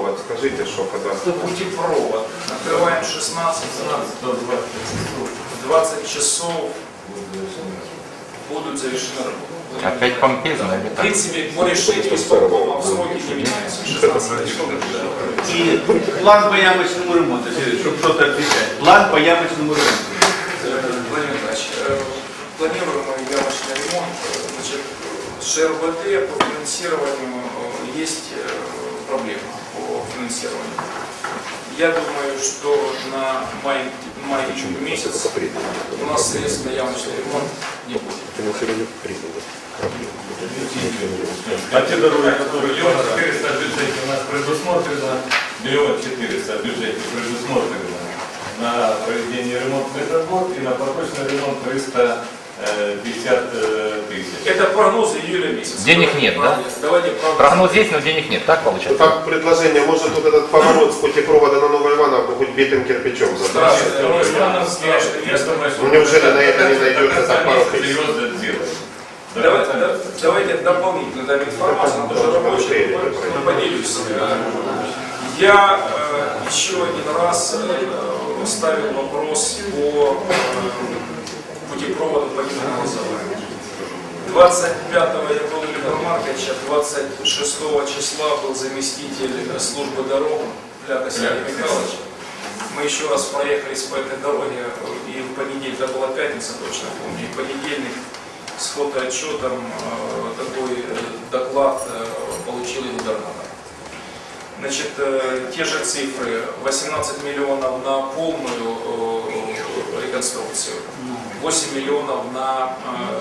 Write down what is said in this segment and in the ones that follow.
путепровод, скажите, что когда? Путепровод. Открываем 16, 20 часов будут завершены работы. Опять помпезно или В так? принципе, по решению исполкома в сроки не меняются. 16 часов. І план по ямочному ремонту, Сергій, щоб щось відповідати. План по ямочному ремонту. Э, Владимир Ильич, э, планируемый ямочный ремонт, э, значит, с ЖРБД по финансированию э, есть э, проблема по финансированию. Я думаю, что на май, май месяц у нас средств на ямочный ремонт не будет. А те дороги, которые миллион четыреста в бюджете у нас предусмотрено, миллион четыреста в бюджете предусмотрено на проведение ремонтных работ и на поточный ремонт 350 э, тысяч. Это прогноз июля месяца. Денег нет, да? Давайте прогноз. Прогноз есть, но денег нет, так получается? Как предложение, может вот этот поворот с путепровода на Новой Ивановку хоть битым кирпичом забрать? Страшно. Я думаю, что Ну, неужели на это не найдется так пару тысяч? Давайте, да- давайте дополнительно дам информацию, она тоже рабочая, но поделюсь. Я э, еще один раз э, ставил вопрос по э, 25 я был у Льва Марковича, 26 числа был заместитель службы дорог для Сергея Михайловича. Мы еще раз проехались по этой дороге, и в понедельник, это была пятница, точно помню, и в понедельник с фотоотчетом э, такой э, доклад э, получил губернатор. Значит, э, те же цифры, 18 миллионов на полную э, реконструкцию, 8 миллионов на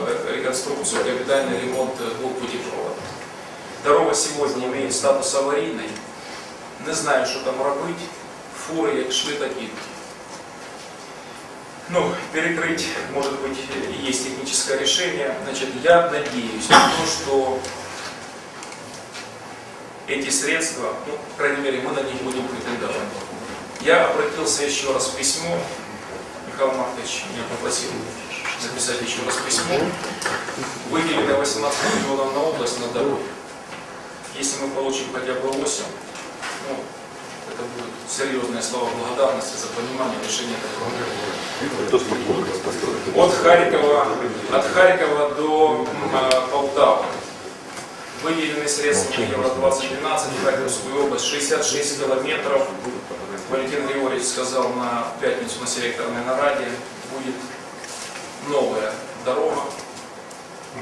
э, реконструкцию, капитальный ремонт э, двух путепроводов. Дорога сегодня имеет статус аварийной. Не знаю, що там робити. Фури як шли, так і. Ну, перекрыть, может быть, и есть техническое решение. Значит, я надеюсь на то, что эти средства, ну, по крайней мере, мы на них будем претендовать. Я обратился еще раз в письмо, Михаил Маркович меня попросил написать еще раз письмо. Выделено 18 миллионов на область, на дороги. Если мы получим хотя бы 8, ну, это будет серьезные слова благодарности за понимание решения этой проблемы. От Харькова, от Харькова до э, Полтавы выделены средства на Евро-2012 в Харьковскую область 66 километров. Валентин Григорьевич сказал на пятницу на селекторной нараде будет новая дорога,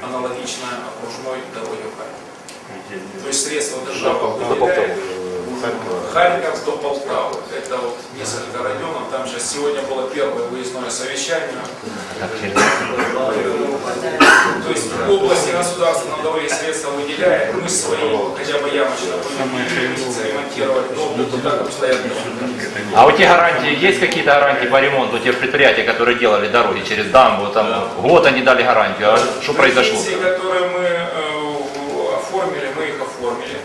аналогичная окружной дороге в Харькове. То есть средства держава выделяет Харьков до Полтавы. Это вот несколько районов. Там сейчас сегодня было первое выездное совещание. То есть область и государство на дороге средства выделяет. Мы свои, хотя бы ямочно, будем ремонтировать, но будут так обстоят дела. А у тебя гарантии, есть какие-то гарантии по ремонту тех предприятий, которые делали дороги через дамбу, там год они дали гарантию, а что произошло? Претензии, которые мы э, оформили, мы их оформили.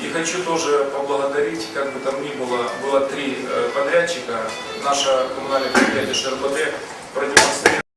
И хочу тоже поблагодарить, как бы там ни было, было три э, подрядчика. Наша коммунальная предприятие ШРБД продемонстрировало